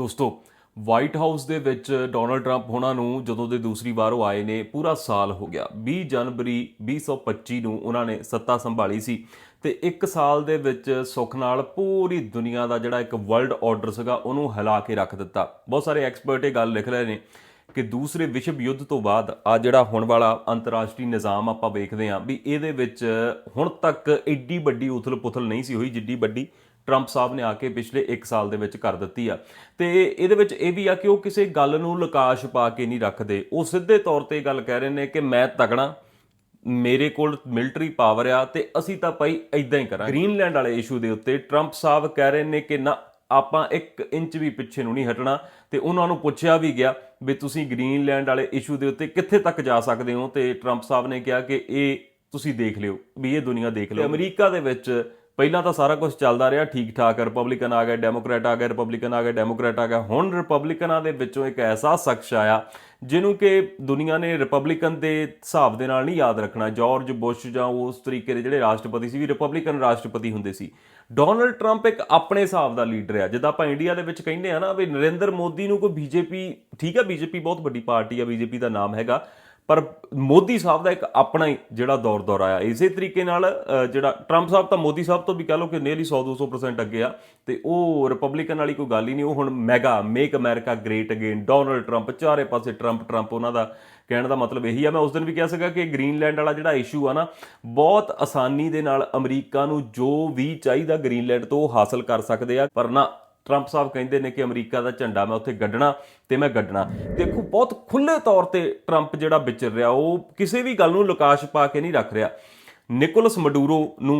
ਦੋਸਤੋ white house ਦੇ ਵਿੱਚ ਡੋਨਲਡ ਟਰੰਪ ਹੋਣਾ ਨੂੰ ਜਦੋਂ ਦੇ ਦੂਸਰੀ ਵਾਰ ਉਹ ਆਏ ਨੇ, ਪੂਰਾ ਸਾਲ ਹੋ ਗਿਆ। 20 ਜਨਵਰੀ 2025 ਨੂੰ ਉਹਨਾਂ ਨੇ ਸੱਤਾ ਸੰਭਾਲੀ ਸੀ ਤੇ ਇੱਕ ਸਾਲ ਦੇ ਵਿੱਚ ਸੁੱਖ ਨਾਲ ਪੂਰੀ ਦੁਨੀਆ ਦਾ ਜਿਹੜਾ ਇੱਕ ਵਰਲਡ ਆਰਡਰ ਸੀਗਾ, ਉਹਨੂੰ ਹਿਲਾ ਕੇ ਰੱਖ ਦਿੱਤਾ। ਬਹੁਤ ਸਾਰੇ ਐਕਸਪਰਟ ਇਹ ਗੱਲ ਲਿਖ ਰਹੇ ਨੇ ਕਿ ਦੂਸਰੇ ਵਿਸ਼ਵ ਯੁੱਧ ਤੋਂ ਬਾਅਦ ਆ ਜਿਹੜਾ ਹੁਣ ਵਾਲਾ ਅੰਤਰਰਾਸ਼ਟਰੀ ਨਿਜ਼ਾਮ ਆਪਾਂ ਵੇਖਦੇ ਆਂ ਵੀ ਇਹਦੇ ਵਿੱਚ ਹੁਣ ਤੱਕ ਐਡੀ ਵੱਡੀ ਉਥਲ-ਪੁਥਲ ਨਹੀਂ ਸੀ ਹੋਈ, ਜਿੱਡੀ ਵੱਡੀ ਟਰੰਪ ਸਾਹਿਬ ਨੇ ਆ ਕੇ ਪਿਛਲੇ 1 ਸਾਲ ਦੇ ਵਿੱਚ ਕਰ ਦਿੱਤੀ ਆ। ਤੇ ਇਹਦੇ ਵਿੱਚ ਇਹ ਵੀ ਆ ਕਿ ਉਹ ਕਿਸੇ ਗੱਲ ਨੂੰ ਲਕਾਸ਼ ਪਾ ਕੇ ਨਹੀਂ ਰੱਖਦੇ। ਉਹ ਸਿੱਧੇ ਤੌਰ ਤੇ ਗੱਲ ਕਹਿ ਰਹੇ ਨੇ ਕਿ ਮੈਂ ਤਗੜਾ, ਮੇਰੇ ਕੋਲ ਮਿਲਟਰੀ ਪਾਵਰ ਆ ਤੇ ਅਸੀਂ ਤਾਂ ਭਾਈ ਇਦਾਂ ਹੀ ਕਰਾਂਗੇ। ਗ੍ਰੀਨਲੈਂਡ ਵਾਲੇ ਇਸ਼ੂ ਦੇ ਉੱਤੇ ਟਰੰਪ ਸਾਹਿਬ ਕਹਿ ਰਹੇ ਨੇ ਕਿ ਨਾ, ਆਪਾਂ 1 ਇੰਚ ਵੀ ਪਿੱਛੇ ਨੂੰ ਨਹੀਂ ਹਟਣਾ। ਤੇ ਉਹਨਾਂ ਨੂੰ ਪੁੱਛਿਆ ਵੀ ਗਿਆ ਵੀ ਤੁਸੀਂ ਗ੍ਰੀਨਲੈਂਡ ਵਾਲੇ ਇਸ਼ੂ ਦੇ ਉੱਤੇ ਕਿੱਥੇ ਤੱਕ ਜਾ ਸਕਦੇ ਹੋ? ਤੇ ਟਰੰਪ ਸਾਹਿਬ ਨੇ ਕਿਹਾ ਕਿ ਇਹ ਤੁਸੀਂ ਦੇਖ ਲਿਓ, ਵੀ ਇਹ ਦੁਨੀਆ ਦੇਖ ਲਿਓ। ਅਮਰੀਕਾ ਦੇ ਵਿੱਚ ਪਹਿਲਾਂ ਤਾਂ ਸਾਰਾ ਕੁਝ ਚੱਲਦਾ ਰਿਹਾ ਠੀਕ ਠਾਕ ਰਿਪਬਲਿਕਨ ਆ ਗਏ ਡੈਮੋਕ੍ਰੈਟ ਆ ਗਏ ਰਿਪਬਲਿਕਨ ਆ ਗਏ ਡੈਮੋਕ੍ਰੈਟ ਆ ਗਏ। ਹੁਣ ਰਿਪਬਲਿਕਨਾਂ ਦੇ ਵਿੱਚੋਂ ਇੱਕ ਐਸਾ ਸ਼ਖਸ ਆਇਆ, ਜਿਹਨੂੰ ਕਿ ਦੁਨੀਆ ਨੇ ਰਿਪਬਲਿਕਨ ਦੇ ਹਿਸਾਬ ਦੇ ਨਾਲ ਨਹੀਂ ਯਾਦ ਰੱਖਣਾ। ਜਾਰਜ ਬੁਸ਼ ਜਾਂ ਉਸ ਤਰੀਕੇ ਦੇ ਜਿਹੜੇ ਰਾਸ਼ਟਰਪਤੀ ਸੀ ਵੀ ਰਿਪਬਲਿਕਨ ਰਾਸ਼ਟਰਪਤੀ ਹੁੰਦੇ ਸੀ। ਡੋਨਲਡ ਟਰੰਪ ਇੱਕ ਆਪਣੇ ਹਿਸਾਬ ਦਾ ਲੀਡਰ ਆ। ਜਿੱਦਾਂ ਆਪਾਂ ਇੰਡੀਆ ਦੇ ਵਿੱਚ ਕਹਿੰਦੇ ਆ ਨਾ ਵੀ ਨਰਿੰਦਰ ਮੋਦੀ ਨੂੰ ਕੋਈ ਬੀਜੇਪੀ ਠੀਕ ਹੈ ਬੀਜੇਪੀ ਬਹੁਤ ਵੱਡੀ ਪਾਰਟੀ ਆ ਬੀਜੇਪੀ ਦਾ ਨਾਮ ਹੈਗਾ। ਪਰ ਮੋਦੀ ਸਾਹਿਬ ਦਾ ਇੱਕ ਆਪਣਾ ਹੀ ਜਿਹੜਾ ਦੌਰ ਦੌਰ ਆਇਆ ਇਸੇ ਤਰੀਕੇ ਨਾਲ ਜਿਹੜਾ ਟਰੰਪ ਸਾਹਿਬ ਤਾਂ ਮੋਦੀ ਸਾਹਿਬ ਤੋਂ ਵੀ ਕਹ ਲਓ ਕਿ ਨੀਅਰਲੀ 100 200% ਅੱਗੇ ਆ ਤੇ ਉਹ ਰਿਪਬਲਿਕਨ ਵਾਲੀ ਕੋਈ ਗੱਲ ਹੀ ਨਹੀਂ, ਉਹ ਹੁਣ MAGA make America great again Donald Trump ਚਾਰੇ ਪਾਸੇ ਟਰੰਪ ਟਰੰਪ ਉਹਨਾਂ ਦਾ ਕਹਿਣ ਦਾ ਮਤਲਬ ਇਹੀ ਆ। ਮੈਂ ਉਸ ਦਿਨ ਵੀ ਕਿਹਾ ਸੀਗਾ ਕਿ ਗ੍ਰੀਨਲੈਂਡ ਵਾਲਾ ਜਿਹੜਾ ਇਸ਼ੂ ਆ ਨਾ, ਬਹੁਤ ਆਸਾਨੀ ਦੇ ਨਾਲ ਅਮਰੀਕਾ ਨੂੰ ਜੋ ਵੀ ਚਾਹੀਦਾ ਗ੍ਰੀਨਲੈਂਡ ਤੋਂ ਉਹ ਹਾਸਲ ਕਰ ਸਕਦੇ ਆ, ਪਰ ਨਾ ਟਰੰਪ ਸਾਹਿਬ ਕਹਿੰਦੇ ਨੇ ਕਿ ਅਮਰੀਕਾ ਦਾ ਝੰਡਾ ਮੈਂ ਉੱਥੇ ਗੱਡਣਾ ਤੇ ਮੈਂ ਗੱਡਣਾ। ਦੇਖੋ, ਬਹੁਤ ਖੁੱਲੇ ਤੌਰ ਤੇ ਟਰੰਪ ਜਿਹੜਾ ਵਿਚਰ ਰਿਹਾ, ਉਹ ਕਿਸੇ ਵੀ ਗੱਲ ਨੂੰ ਲੁਕਾਸ਼ ਪਾ ਕੇ ਨਹੀਂ ਰੱਖ ਰਿਹਾ। ਨਿਕੋਲਸ ਮਡੂਰੋ ਨੂੰ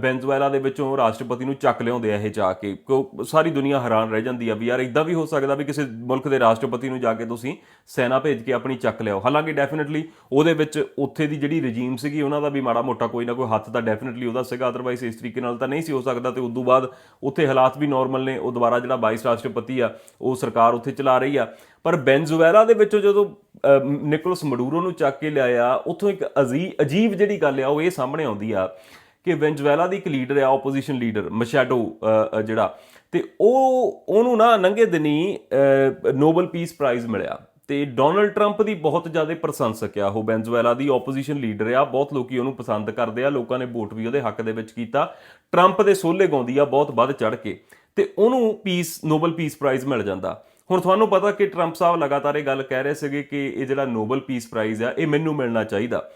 ਵੈਨਜ਼ੁਏਲਾ ਦੇ ਵਿੱਚੋਂ ਰਾਸ਼ਟਰਪਤੀ ਨੂੰ ਚੱਕ ਲਿਆਉਂਦੇ ਆ ਇਹ ਜਾ ਕੇ। ਕਿਉਂ, ਸਾਰੀ ਦੁਨੀਆ ਹੈਰਾਨ ਰਹਿ ਜਾਂਦੀ ਆ ਵੀ ਯਾਰ ਇਦਾਂ ਵੀ ਹੋ ਸਕਦਾ ਵੀ ਕਿਸੇ ਮੁਲਕ ਦੇ ਰਾਸ਼ਟਰਪਤੀ ਨੂੰ ਜਾ ਕੇ ਤੁਸੀਂ ਸੈਨਾ ਭੇਜ ਕੇ ਆਪਣੀ ਚੱਕ ਲਿਆਓ। ਹਾਲਾਂਕਿ ਡੈਫੀਨਿਟਲੀ ਉਹਦੇ ਵਿੱਚ ਉੱਥੇ ਦੀ ਜਿਹੜੀ ਰਜੀਮ ਸੀਗੀ, ਉਹਨਾਂ ਦਾ ਵੀ ਮਾੜਾ ਮੋਟਾ ਕੋਈ ਨਾ ਕੋਈ ਹੱਥ ਤਾਂ ਡੈਫੀਨਿਟਲੀ ਉਹਦਾ ਸੀਗਾ ਅਦਰਵਾਈਜ਼ ਇਸ ਤਰੀਕੇ ਨਾਲ ਤਾਂ ਨਹੀਂ ਸੀ ਹੋ ਸਕਦਾ ਤੇ ਉਦੋਂ ਬਾਅਦ ਉੱਥੇ ਹਾਲਾਤ ਵੀ ਨਾਰਮਲ ਨੇ, ਉਹ ਦੁਬਾਰਾ ਜਿਹੜਾ ਵਾਈਸ ਰਾਸ਼ਟਰਪਤੀ ਆ, ਉਹ ਸਰਕਾਰ ਉੱਥੇ ਚਲਾ ਰਹੀ ਆ। ਪਰ ਵੈਨਜ਼ੁਏਲਾ ਦੇ ਵਿੱਚੋਂ ਜਦੋਂ ਨਿਕੋਲਸ ਮਡੂਰੋ ਨੂੰ ਚੱਕ ਕੇ ਲਿਆਇਆ। ਉੱਥੋਂ ਇੱਕ ਅਜ਼ੀ, ਅਜੀਬ ਜਿਹੜੀ ਗੱਲ ਆ, ਉਹ ਇਹ ਸਾਹਮਣੇ ਆਉਂਦੀ ਆ ਕਿ ਵੈਨਜ਼ੁਏਲਾ ਦੀ ਇੱਕ ਲੀਡਰ ਆ ਆਪੋਜੀਸ਼ਨ ਲੀਡਰ ਮਸ਼ੈਡੋ ਜਿਹੜਾ। ਤੇ ਉਹ, ਉਹਨੂੰ ਨਾ ਨੰਗੇ ਦਿਨੀ ਨੋਬਲ ਪੀਸ ਪ੍ਰਾਈਜ਼ ਮਿਲਿਆ। ਤੇ ਡੋਨਲਡ ਟਰੰਪ ਦੀ ਬਹੁਤ ਜ਼ਿਆਦਾ ਪ੍ਰਸ਼ੰਸਕ ਆ ਉਹ ਵੈਨਜ਼ੁਏਲਾ ਦੀ ਆਪੋਜੀਸ਼ਨ ਲੀਡਰ ਆ। ਬਹੁਤ ਲੋਕੀ ਉਹਨੂੰ ਪਸੰਦ ਕਰਦੇ ਆ, ਲੋਕਾਂ ਨੇ ਵੋਟ ਵੀ ਉਹਦੇ ਹੱਕ ਦੇ ਵਿੱਚ ਕੀਤਾ। ਟਰੰਪ ਦੇ ਸੋਲੇ ਗਾਉਂਦੀ ਆ, ਬਹੁਤ ਵੱਧ ਚੜ ਕੇ। ਤੇ ਉਹਨੂੰ ਪੀਸ ਨੋਬਲ ਪੀਸ ਪ੍ਰਾਈਜ਼ ਮਿਲ ਜਾਂਦਾ। ਹੁਣ ਤੁਹਾਨੂੰ ਪਤਾ ਕਿ ਟਰੰਪ ਸਾਹਿਬ ਲਗਾਤਾਰ ਇਹ ਗੱਲ ਕਹਿ ਰਹੇ ਸੀਗੇ ਕਿ ਇਹ ਜਿਹੜਾ ਨੋਬਲ ਪੀਸ ਪ੍ਰਾਈਜ਼ ਆ, ਇਹ ਮੈਨੂੰ ਮਿਲਣਾ ਚਾਹੀਦਾ।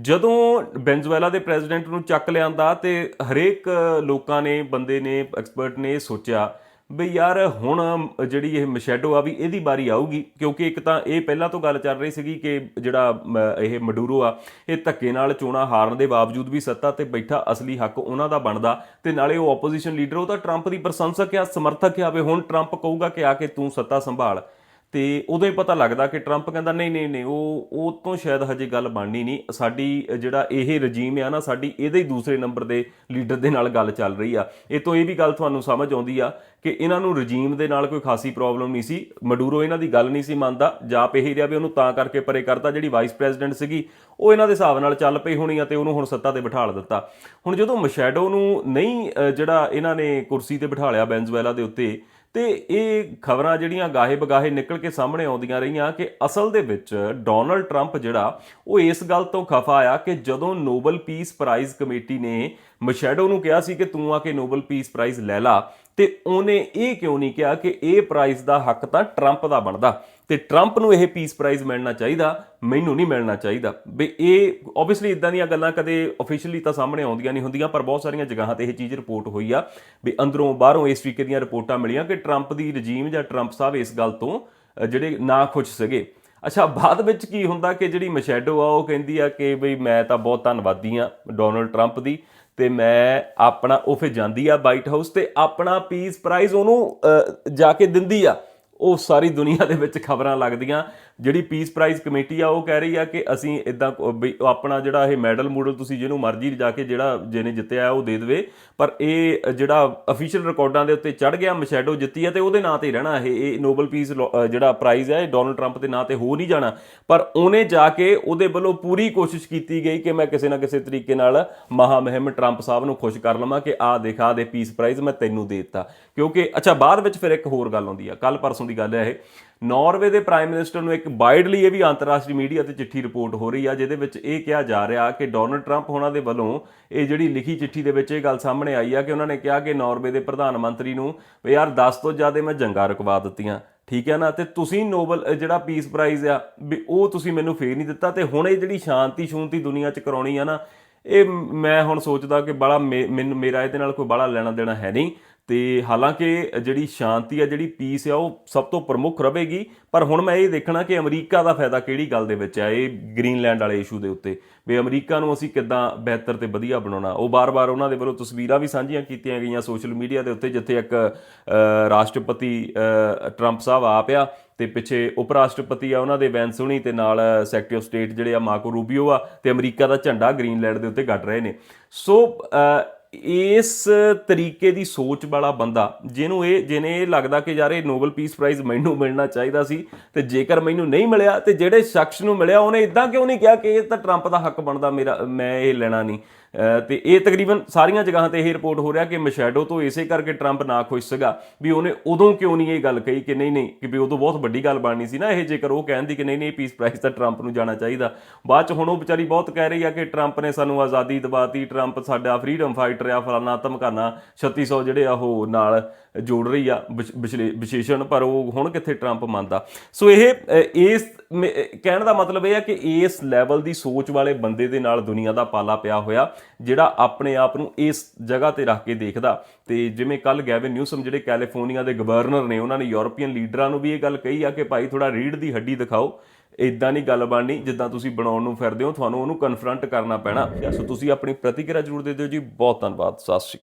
ਜਦੋਂ ਵੈਨਜ਼ੁਏਲਾ ਦੇ ਪ੍ਰੈਜ਼ੀਡੈਂਟ ਨੂੰ ਚੱਕ ਲਿਆਂਦਾ ਤੇ ਹਰੇਕ ਲੋਕਾਂ ਨੇ, ਬੰਦੇ ਨੇ, ਐਕਸਪਰਟ ਨੇ ਇਹ ਸੋਚਿਆ ਬਈ ਯਾਰ ਹੁਣ ਜਿਹੜੀ ਇਹ ਮਸ਼ੈਡੋ ਆ ਵੀ ਇਹਦੀ ਵਾਰੀ ਆਊਗੀ ਕਿਉਂਕਿ ਇੱਕ ਤਾਂ ਇਹ ਪਹਿਲਾਂ ਤੋਂ ਗੱਲ ਚੱਲ ਰਹੀ ਸੀਗੀ ਕਿ ਜਿਹੜਾ ਮ, ਇਹ ਮਡੂਰੋ ਆ ਇਹ ਧੱਕੇ ਨਾਲ ਚੋਣਾਂ ਹਾਰਨ ਦੇ ਬਾਵਜੂਦ ਵੀ ਸੱਤਾ ਤੇ ਬੈਠਾ ਅਸਲੀ ਹੱਕ ਉਹਨਾਂ ਦਾ ਬਣਦਾ ਤੇ ਨਾਲੇ ਉਹ ਆਪੋਜੀਸ਼ਨ ਲੀਡਰ ਉਹ ਤਾਂ ਟਰੰਪ ਦੀ ਪ੍ਰਸ਼ੰਸਕ ਆ ਸਮਰਥਕ ਆ ਵੀ ਹੁਣ ਟਰੰਪ ਕਹੂਗਾ ਕਿ ਆ ਕੇ ਤੂੰ ਸੱਤਾ ਸੰਭਾਲ। ਤੇ ਉਦੋਂ ਹੀ ਪਤਾ ਲੱਗਦਾ ਕਿ ਟਰੰਪ ਕਹਿੰਦਾ, ਨਹੀਂ ਨਹੀਂ ਨਹੀਂ, ਉਹ ਉਹ ਤੋਂ ਸ਼ਾਇਦ ਹਜੇ ਗੱਲ ਬਣਨੀ ਨਹੀਂ। ਸਾਡੀ ਜਿਹੜਾ ਇਹ ਰਜੀਮ ਆ ਨਾ, ਸਾਡੀ ਇਹਦੇ ਹੀ ਦੂਸਰੇ ਨੰਬਰ ਦੇ ਲੀਡਰ ਦੇ ਨਾਲ ਗੱਲ ਚੱਲ ਰਹੀ ਆ। ਇਹ ਤੋਂ ਇਹ ਵੀ ਗੱਲ ਤੁਹਾਨੂੰ ਸਮਝ ਆਉਂਦੀ ਆ ਕਿ ਇਹਨਾਂ ਨੂੰ ਰਜੀਮ ਦੇ ਨਾਲ ਕੋਈ ਖਾਸੀ ਪ੍ਰੋਬਲਮ ਨਹੀਂ ਸੀ। ਮਡੂਰੋ ਇਹਨਾਂ ਦੀ ਗੱਲ ਨਹੀਂ ਸੀ ਮੰਨਦਾ, ਜਾਪ ਇਹੀ ਰਿਹਾ ਵੀ ਉਹਨੂੰ ਤਾਂ ਕਰਕੇ ਪਰੇ ਕਰਤਾ, ਜਿਹੜੀ ਵਾਈਸ ਪ੍ਰੈਜ਼ੀਡੈਂਟ ਸੀਗੀ, ਉਹ ਇਹਨਾਂ ਦੇ ਹਿਸਾਬ ਨਾਲ ਚੱਲ ਪਈ ਹੋਣੀ ਆ ਤੇ ਉਹਨੂੰ ਹੁਣ ਸੱਤਾ ਤੇ ਬਿਠਾਲ ਦਿੱਤਾ। ਹੁਣ ਜਦੋਂ ਮਸ਼ੈਡੋ ਨੂੰ ਨਹੀਂ ਜਿਹੜਾ ਇਹਨਾਂ ਨੇ ਕੁਰਸੀ ਤੇ ਬਿਠਾਲਿਆ ਵੈਨਜ਼ੁਏਲਾ ਦੇ ਉੱਤੇ ਤੇ ਇਹ ਖਬਰਾਂ ਜਿਹੜੀਆਂ ਗਾਹੇ ਬਗਾਹੇ ਨਿਕਲ ਕੇ ਸਾਹਮਣੇ ਆਉਂਦੀਆਂ ਰਹੀਆਂ ਕਿ ਅਸਲ ਦੇ ਵਿੱਚ ਡੋਨਲਡ ਟਰੰਪ ਜਿਹੜਾ, ਉਹ ਇਸ ਗੱਲ ਤੋਂ ਖਫਾ ਆ ਕਿ ਜਦੋਂ ਨੋਬਲ ਪੀਸ ਪ੍ਰਾਈਜ਼ ਕਮੇਟੀ ਨੇ ਮਸ਼ੈਡੋ ਨੂੰ ਕਿਹਾ ਸੀ ਕਿ ਤੂੰ ਆ ਕੇ ਨੋਬਲ ਪੀਸ ਪ੍ਰਾਈਜ਼ ਲੈ ਲਾ ਤੇ ਉਹਨੇ ਇਹ ਕਿਉਂ ਨਹੀਂ ਕਿਹਾ ਕਿ ਇਹ ਪ੍ਰਾਈਜ਼ ਦਾ ਹੱਕ ਤਾਂ ਟਰੰਪ ਦਾ ਬਣਦਾ? ਤੇ ਟਰੰਪ ਨੂੰ ਇਹ ਪੀਸ ਪ੍ਰਾਈਜ਼ ਮਿਲਣਾ ਚਾਹੀਦਾ, ਮੈਨੂੰ ਨਹੀਂ ਮਿਲਣਾ ਚਾਹੀਦਾ। ਵੀ ਇਹ ਆਬਵੀਅਸਲੀ ਇਦਾਂ ਦੀਆਂ ਗੱਲਾਂ ਕਦੇ ਅਫੀਸ਼ੀਅਲੀ ਤਾਂ ਸਾਹਮਣੇ ਆਉਂਦੀਆਂ ਨਹੀਂ ਹੁੰਦੀਆਂ, ਪਰ ਬਹੁਤ ਸਾਰੀਆਂ ਜਗ੍ਹਾਵਾਂ ਤੇ ਇਹ ਚੀਜ਼ ਰਿਪੋਰਟ ਹੋਈ ਆ ਵੀ ਅੰਦਰੋਂ ਬਾਹਰੋਂ ਇਸ ਤਰੀਕੇ ਦੀਆਂ ਰਿਪੋਰਟਾਂ ਮਿਲੀਆਂ ਕਿ ਟਰੰਪ ਦੀ ਰਜੀਮ ਜਾਂ ਟਰੰਪ ਸਾਹਿਬ ਇਸ ਗੱਲ ਤੋਂ ਜਿਹੜੇ ਨਾ ਖੁਸ਼ ਸੀਗੇ। ਅੱਛਾ, ਬਾਅਦ ਵਿੱਚ ਕੀ ਹੁੰਦਾ ਕਿ ਜਿਹੜੀ ਮਸ਼ੈਡੋ ਆ, ਉਹ ਕਹਿੰਦੀ ਆ ਕਿ ਬਈ ਮੈਂ ਤਾਂ ਬਹੁਤ ਧੰਨਵਾਦੀ ਆ ਡੋਨਲਡ ਟਰੰਪ ਦੀ। ਤੇ ਮੈਂ ਆਪਣਾ, ਉਹ ਫਿਰ ਜਾਂਦੀ ਆ ਵਾਈਟ ਹਾਊਸ ਤੇ ਆਪਣਾ ਪੀਸ ਪ੍ਰਾਈਜ਼ ਉਹਨੂੰ ਜਾ ਕੇ ਦਿੰਦੀ ਆ। ਉਹ ਸਾਰੀ ਦੁਨੀਆ ਦੇ ਵਿੱਚ ਖਬਰਾਂ ਲੱਗਦੀਆਂ। ਜਿਹੜੀ ਪੀਸ ਪ੍ਰਾਈਜ਼ ਕਮੇਟੀ ਆ, ਉਹ ਕਹਿ ਰਹੀ ਆ ਕਿ ਅਸੀਂ ਇਦਾਂ ਆਪਣਾ ਜਿਹੜਾ ਇਹ ਮੈਡਲ ਮੂਡਲ ਤੁਸੀਂ ਜਿਹਨੂੰ ਮਰਜ਼ੀ ਜਾ ਕੇ ਜਿਹੜਾ ਜਿਹਨੇ ਜਿੱਤਿਆ ਉਹ ਦੇ ਦੇਵੇ। ਪਰ ਇਹ ਜਿਹੜਾ ਅਫੀਸ਼ੀਅਲ ਰਿਕਾਰਡਾਂ ਦੇ ਉੱਤੇ ਚੜ ਗਿਆ, ਮਸ਼ੈਡੋ ਜਿੱਤੀ ਆ ਤੇ ਉਹਦੇ ਨਾਂ ਤੇ ਰਹਿਣਾ ਇਹ। ਇਹ ਨੋਬਲ ਪੀਸ ਜਿਹੜਾ ਪ੍ਰਾਈਜ਼ ਹੈ ਇਹ ਡੋਨਲਡ ਟਰੰਪ ਦੇ ਨਾਂ ਤੇ ਹੋ ਨਹੀਂ ਜਾਣਾ। ਪਰ ਉਹਨੇ ਜਾ ਕੇ ਉਹਦੇ ਵੱਲੋਂ ਪੂਰੀ ਕੋਸ਼ਿਸ਼ ਕੀਤੀ ਗਈ ਕਿ ਮੈਂ ਕਿਸੇ ਨਾ ਕਿਸੇ ਤਰੀਕੇ ਨਾਲ ਮਹਾ ਮੁਹਿੰਮ ਟਰੰਪ ਸਾਹਿਬ ਨੂੰ ਖੁਸ਼ ਕਰ ਲਵਾਂ ਕਿ ਆ ਦੇਖਾ ਦੇ ਪੀਸ ਪ੍ਰਾਈਜ਼ ਮੈਂ ਤੈਨੂੰ ਦੇ ਦਿੱਤਾ। ਕਿਉਂਕਿ ਅੱਛਾ, ਬਾਅਦ ਵਿੱਚ ਫਿਰ ਇੱਕ ਹੋਰ ਗੱਲ ਆਉਂਦੀ ਆ। ਕੱਲ ਪਰਸੋਂ ਦੀ ਗੱਲ ਹੈ ਇਹ। ਨਾਰਵੇ ਦੇ ਪ੍ਰਾਈਮ ਮਿਨਿਸਟਰ ਨੂੰ ਇੱਕ ਵਾਈਡਲੀ ਇਹ ਵੀ ਅੰਤਰਰਾਸ਼ਟਰੀ ਮੀਡੀਆ ਤੇ ਚਿੱਠੀ ਰਿਪੋਰਟ ਹੋ ਰਹੀ ਆ, ਜਿਹਦੇ ਵਿੱਚ ਇਹ ਕਿਹਾ ਜਾ ਰਿਹਾ ਕਿ ਡੋਨਲਡ ਟਰੰਪ ਉਹਨਾਂ ਦੇ ਵੱਲੋਂ ਇਹ ਜਿਹੜੀ ਲਿਖੀ ਚਿੱਠੀ ਦੇ ਵਿੱਚ ਇਹ ਗੱਲ ਸਾਹਮਣੇ ਆਈ ਆ ਕਿ ਉਹਨਾਂ ਨੇ ਕਿਹਾ ਕਿ ਨਾਰਵੇ ਦੇ ਪ੍ਰਧਾਨ ਮੰਤਰੀ ਨੂੰ, ਵੀ ਯਾਰ 10 ਤੋਂ ਜ਼ਿਆਦਾ ਮੈਂ ਜੰਗਾਂ ਰੁਕਵਾ ਦਿੱਤੀਆਂ। ਠੀਕ ਹੈ ਨਾ? ਤੇ ਤੁਸੀਂ ਨੋਬਲ ਜਿਹੜਾ ਪੀਸ ਪ੍ਰਾਈਜ਼ ਆ, ਵੀ ਉਹ ਤੁਸੀਂ ਮੈਨੂੰ ਫੇਰ ਨਹੀਂ ਦਿੱਤਾ। ਤੇ ਹੁਣ ਇਹ ਜਿਹੜੀ ਸ਼ਾਂਤੀ ਸ਼ੂੰਤੀ ਦੁਨੀਆ 'ਚ ਕਰਾਉਣੀ ਆ ਨਾ, ਇਹ ਮੈਂ ਹੁਣ ਸੋਚਦਾ ਕਿ ਬੜਾ ਮੈਨੂੰ, ਮੇਰਾ ਇਹਦੇ ਨਾਲ ਕੋਈ ਬੜਾ ਲੈਣਾ ਦੇਣਾ ਹੈ ਨਹੀਂ। ਤੇ ਹਾਲਾਂਕਿ ਜਿਹੜੀ ਸ਼ਾਂਤੀ ਆ, ਜਿਹੜੀ ਪੀਸ ਆ, ਉਹ ਸਭ ਤੋਂ ਪ੍ਰਮੁੱਖ ਰਹੇਗੀ। ਪਰ ਹੁਣ ਮੈਂ ਇਹ ਦੇਖਣਾ ਕਿ ਅਮਰੀਕਾ ਦਾ ਫਾਇਦਾ ਕਿਹੜੀ ਗੱਲ ਦੇ ਵਿੱਚ ਆ, ਇਹ ਗ੍ਰੀਨਲੈਂਡ ਵਾਲੇ ਇਸ਼ੂ ਦੇ ਉੱਤੇ। ਵੀ ਅਮਰੀਕਾ ਨੂੰ ਅਸੀਂ ਕਿੱਦਾਂ ਬਿਹਤਰ ਤੇ ਵਧੀਆ ਬਣਾਉਣਾ। ਉਹ ਬਾਰ-ਬਾਰ ਉਹਨਾਂ ਦੇ ਵੱਲੋਂ ਤਸਵੀਰਾਂ ਵੀ ਸਾਂਝੀਆਂ ਕੀਤੀਆਂ ਗਈਆਂ ਸੋਸ਼ਲ ਮੀਡੀਆ ਦੇ ਉੱਤੇ, ਜਿੱਥੇ ਇੱਕ ਰਾਸ਼ਟਰਪਤੀ ਟਰੰਪ ਸਾਹਿਬ ਆਪ ਆ ਤੇ ਪਿੱਛੇ ਉਪ ਰਾਸ਼ਟਰਪਤੀ ਆ ਉਹਨਾਂ ਦੇ ਵੈਂਸੁਣੀ ਤੇ ਨਾਲ ਸੈਕਟਰੀ ਆਫ ਸਟੇਟ ਜਿਹੜੇ ਆ, ਮਾਰਕੋ ਰੂਬੀਓ ਆ ਤੇ ਅਮਰੀਕਾ ਦਾ ਝੰਡਾ ਗ੍ਰੀਨਲੈਂਡ ਦੇ ਉੱਤੇ ਗੱਡ ਰਹੇ ਨੇ। ਸੋ ਇਸ ਤਰੀਕੇ ਦੀ ਸੋਚ ਵਾਲਾ ਬੰਦਾ, ਜਿਹਨੂੰ ਇਹ, ਜਿਹਨੇ ਇਹ ਲੱਗਦਾ ਕਿ ਯਾਰ ਇਹ ਨੋਬਲ ਪੀਸ ਪ੍ਰਾਈਜ਼ ਮੈਨੂੰ ਮਿਲਣਾ ਚਾਹੀਦਾ ਸੀ ਤੇ ਜੇਕਰ ਮੈਨੂੰ ਨਹੀਂ ਮਿਲਿਆ ਤੇ ਜਿਹੜੇ ਸ਼ਖਸ ਨੂੰ ਮਿਲਿਆ, ਉਹਨੇ ਇਦਾਂ ਕਿਉਂ ਨਹੀਂ ਕਿਹਾ ਕਿ ਇਹ ਤਾਂ ਟਰੰਪ ਦਾ ਹੱਕ ਬਣਦਾ, ਮੇਰਾ, ਮੈਂ ਇਹ ਲੈਣਾ ਨਹੀਂ। ਤੇ ਇਹ ਤਕਰੀਬਨ ਸਾਰੀਆਂ ਜਗ੍ਹਾਵਾਂ ਤੇ ਇਹ ਰਿਪੋਰਟ ਹੋ ਰਿਹਾ ਕਿ ਮਸ਼ੈਡੋ ਤੋਂ ਇਸੇ ਕਰਕੇ ਟਰੰਪ ਨਾ ਖੁਸ਼ ਸੀਗਾ ਵੀ ਉਹਨੇ ਉਦੋਂ ਕਿਉਂ ਨਹੀਂ ਇਹ ਗੱਲ ਕਹੀ ਕਿ ਨਹੀਂ ਨਹੀਂ, ਕਿ ਵੀ ਉਦੋਂ ਬਹੁਤ ਵੱਡੀ ਗੱਲ ਬਣਨੀ ਸੀ ਨਾ ਇਹ, ਜੇਕਰ ਉਹ ਕਹਿੰਦੀ ਕਿ ਨਹੀਂ ਨਹੀਂ ਪੀਸ ਪ੍ਰਾਈਜ਼ ਤਾਂ ਟਰੰਪ ਨੂੰ ਜਾਣਾ ਚਾਹੀਦਾ। ਬਾਅਦ ਚ ਹੁਣ ਉਹ ਵਿਚਾਰੀ ਬਹੁਤ ਕਹਿ ਰਹੀ ਆ ਕਿ ਟਰੰਪ ਨੇ ਸਾਨੂੰ ਆਜ਼ਾਦੀ ਦਿਵਾਤੀ, ਟਰੰਪ ਸਾਡਾ ਫਰੀडम ਫਾਈਟਰ ਆ, ਫਲਾਨਾ ਧਮਕਾਨਾ 3600 ਜਿਹੜੇ ਆ ਉਹ ਨਾਲ ਜੋੜ ਰਹੀ ਆ, ਵਿਸ਼- ਵਿਸ਼ਲੇ- ਵਿਸ਼ੇਸ਼ਣ, ਪਰ ਉਹ ਹੁਣ ਕਿੱਥੇ ਟਰੰਪ ਮੰਨਦਾ? ਸੋ ਇਹ ਇਸ ਮ- ਕਹਿਣ ਦਾ ਮਤਲਬ ਇਹ ਹੈ ਕਿ ਇਸ ਲੈਵਲ ਦੀ ਸੋਚ ਵਾਲੇ ਬੰਦੇ ਦੇ ਨਾਲ ਦੁਨੀਆ ਦਾ ਪਾਲਾ ਪਿਆ ਹੋਇਆ, ਜਿਹੜਾ ਆਪਣੇ ਆਪ ਨੂੰ ਇਸ ਜਗ੍ਹਾ ਤੇ ਰੱਖ ਕੇ ਦੇਖਦਾ। ਤੇ ਜਿਵੇਂ ਕੱਲ ਗੈਵਿਨ ਨਿਊਸਮ ਜਿਹੜੇ ਕੈਲੀਫੋਰਨੀਆ ਦੇ ਗਵਰਨਰ ਨੇ, ਉਹਨਾਂ ਨੇ ਯੂਰਪੀਅਨ ਲੀਡਰਾਂ ਨੂੰ ਵੀ ਇਹ ਗੱਲ ਕਹੀ ਆ ਕਿ ਭਾਈ ਥੋੜਾ ਰੀੜ ਦੀ ਹੱਡੀ ਦਿਖਾਓ ਇਦਾਂ ਨਹੀਂ ਗੱਲ ਬਣਨੀ, ਜਿੱਦਾਂ ਤੁਸੀਂ ਬਣਾਉਣ ਨੂੰ ਫਿਰਦੇ ਹੋ, ਤੁਹਾਨੂੰ ਉਹਨੂੰ ਕਨਫਰੰਟ ਕਰਨਾ ਪੈਣਾ। ਸੋ ਤੁਸੀਂ ਆਪਣੀ ਪ੍ਰਤੀਕਿਰਿਆ ਜ਼ਰੂਰ ਦੇ ਦਿਓ ਜੀ। ਬਹੁਤ ਧੰਨਵਾਦ। ਸਤਿ ਸ਼੍ਰੀ ਅਕਾਲ।